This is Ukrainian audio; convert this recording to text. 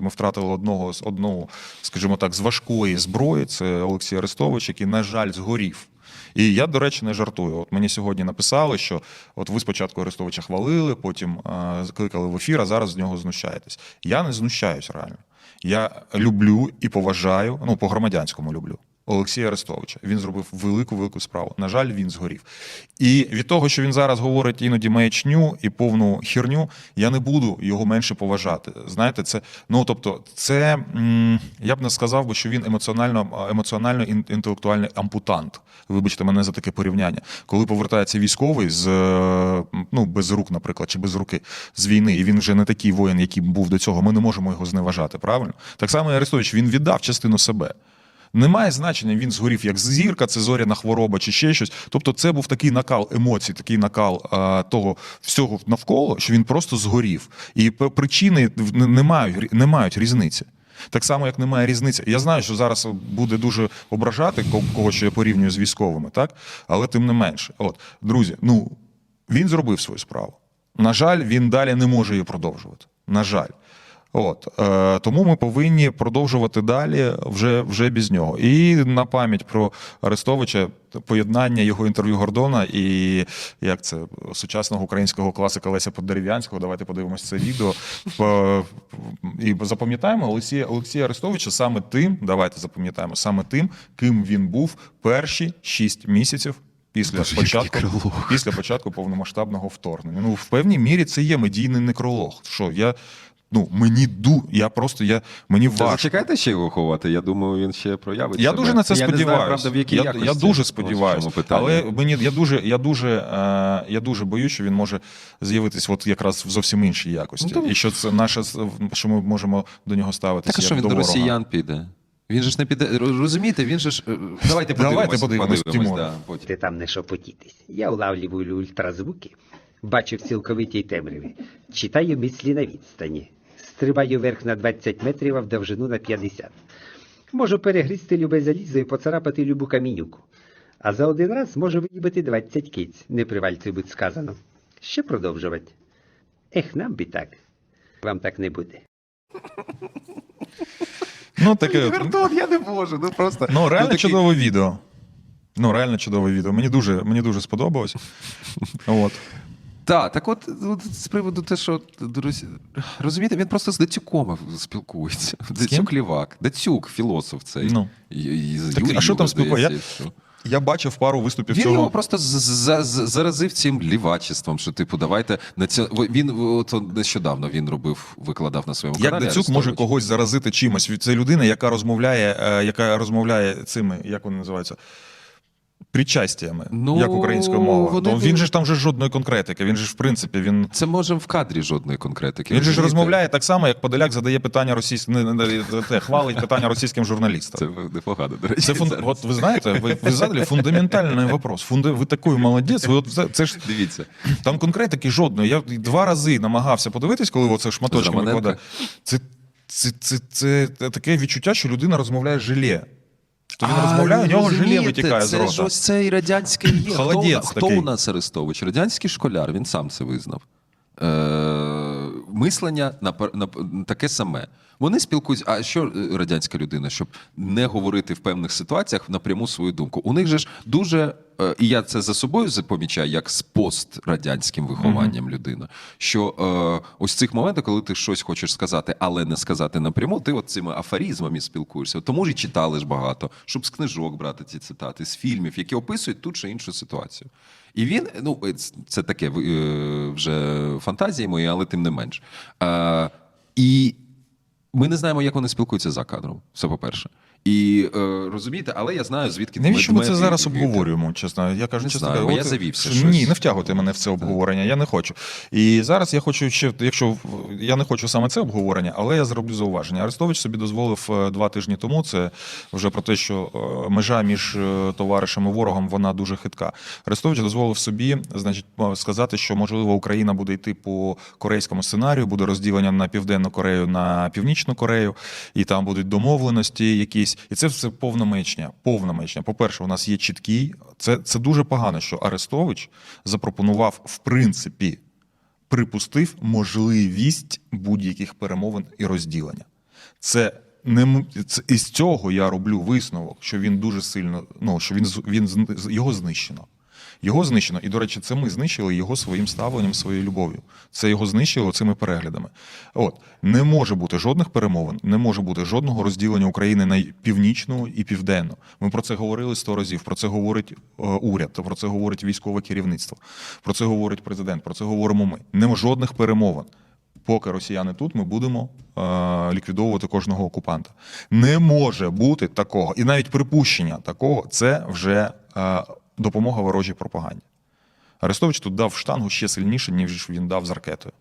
Ми втратили одного з одного, скажімо так, з важкої зброї. Це Олексій Арестович, який, на жаль, згорів. І я, до речі, не жартую. От мені сьогодні написали, що от ви спочатку Арестовича хвалили, потім закликали в ефір, а зараз з нього знущаєтесь. Я не знущаюсь реально. Я люблю і поважаю, ну по громадянському люблю. Олексія Арестовича. Він зробив велику велику справу. На жаль, він згорів. І від того, що він зараз говорить іноді маячню і повну херню, я не буду його менше поважати. Знаєте, це ну тобто, це я б не сказав би, що він емоціонально емоціонально інтелектуальний ампутант. Вибачте мене за таке порівняння. Коли повертається військовий з е, ну без рук, наприклад, чи без руки з війни, і він вже не такий воїн, який був до цього. Ми не можемо його зневажати. Правильно, так само і Арестович він віддав частину себе. Немає значення, він згорів як зірка, це зоряна хвороба чи ще щось. Тобто, це був такий накал емоцій, такий накал а, того всього навколо, що він просто згорів. І причини не мають, не мають різниці. Так само, як немає різниці. Я знаю, що зараз буде дуже ображати ко- кого, що я порівнюю з військовими, так? Але тим не менше. От, друзі, ну він зробив свою справу. На жаль, він далі не може її продовжувати. На жаль. От е, тому ми повинні продовжувати далі вже, вже без нього. І на пам'ять про Арестовича поєднання його інтерв'ю Гордона і як це сучасного українського класика Леся Подерев'янського. Давайте подивимося це відео. П- І запам'ятаємо Олексія Олексія Арестовича саме тим. Давайте запам'ятаємо саме тим, ким він був перші шість місяців. Після Боже, початку, після початку повномасштабного вторгнення. Ну, в певній мірі це є медійний некролог. Що я ну мені ду, я просто я мені Та важко. зачекайте ще його ховати. Я думаю, він ще проявить. Я себе. дуже на це я сподіваюся. правда, в якій я, я дуже сподіваюся. Але мені я дуже, я дуже, е, я дуже боюсь, що він може з'явитись от якраз в зовсім іншій якості. Ну, І що це наше що ми можемо до нього ставитися. Так що він до росіян піде? Він же ж не піде. Розумієте, він же ж. е, Давайте Давайте подивимось. подивимось, Тимур. да, потім. Ти там не шепотітись. Я улавлюю ультразвуки, бачу в цілковитій темряві, читаю мислі на відстані, стрибаю вверх на 20 метрів, а в довжину на 50. Можу перегризти любе залізо і поцарапати любу камінюку. А за один раз можу виїбати 20 киць, не привальцю будь сказано. Ще продовжувати. Ех, нам би так. Вам так не буде. Ну таке. Гордон, я не можу. Ну просто. Ну, реально такий- чудове відео. Ну, реально чудове відео. Мені дуже, мені дуже сподобалось. От. Так, так от, от з приводу те, що друзі, розумієте, він просто з Дацюком спілкується. Дацюк Лівак, Дацюк, філософ цей. Ну. І, і Так, а що там здається, спілкує? і все. Я бачив пару виступів Він цього. його просто заразив цим лівачеством, що типу, давайте на ця... він от нещодавно він робив, викладав на своєму Як каналі. Дацюк може когось заразити чимось? Це людина, яка розмовляє, е, яка розмовляє цими, як вони називаються? Причастями, Ну, як українською мовою. вони То він же ж там же жодної конкретики. Він же ж в принципі він. Це може в кадрі жодної конкретики. Він же ж розмовляє так само, як Подоляк задає питання російським, не, не, не, те, хвалить питання російським журналістам. Це непогано, до речі. Це фун... от ви знаєте, ви, ви задали фундаментальний вопрос. Фунда... Ви такий молодець. Ви от це, це ж Дивіться. там конкретики жодної. Я два рази намагався подивитись, коли оце Романенко? викладає. Це, це, це, це, таке відчуття, що людина розмовляє желе. То він розмовляє, у нього розумієте, витікає з Це рота. ж ось цей радянський є. Хто, у Холодець нас- хто такий. у нас Арестович? Радянський школяр, він сам це визнав. Е, мислення на, на, таке саме. Вони спілкуються. А що е, радянська людина, щоб не говорити в певних ситуаціях напряму свою думку? У них же ж дуже, і я це за собою запомічаю, як з пострадянським вихованням людина. Що е, ось цих моментах, коли ти щось хочеш сказати, але не сказати напряму, ти от цими афоризмами спілкуєшся. Тому ж і читали ж багато, щоб з книжок брати ці цитати, з фільмів, які описують ту чи іншу ситуацію. І він, ну е, це таке е, вже фантазії мої, але тим не менш. Е, і ми не знаємо, як вони спілкуються за кадром. Все по-перше. І е, розумієте, але я знаю, звідки Навіщо ми це зараз обговорюємо? Чесно, я кажу, Не чесно, знаю, я завівся. Ні, не втягуйте мене в це обговорення. Я не хочу. І зараз я хочу ще, якщо я не хочу саме це обговорення, але я зроблю зауваження. Арестович собі дозволив е, два тижні тому. Це вже про те, що е, межа між товаришем і ворогом вона дуже хитка. Арестович дозволив собі, значить, сказати, що можливо Україна буде йти по корейському сценарію, буде розділення на південну Корею на північну Корею, і там будуть домовленості якісь. І це все повна маячня. Повна маячня. По-перше, у нас є чіткий. Це, це дуже погано, що Арестович запропонував в принципі припустив можливість будь-яких перемовин і розділення. Це не це, із цього я роблю висновок, що він дуже сильно, ну що він він його знищено. Його знищено, і до речі, це ми знищили його своїм ставленням, своєю любов'ю. Це його знищило цими переглядами. От не може бути жодних перемовин, не може бути жодного розділення України на північну і південну. Ми про це говорили сто разів. Про це говорить е, уряд, про це говорить військове керівництво, про це говорить президент, про це говоримо ми. Нема жодних перемовин. Поки росіяни тут, ми будемо е, ліквідовувати кожного окупанта. Не може бути такого, і навіть припущення такого це вже е, допомога ворожій пропаганді. Арестович тут дав штангу ще сильніше, ніж він дав з ракетою.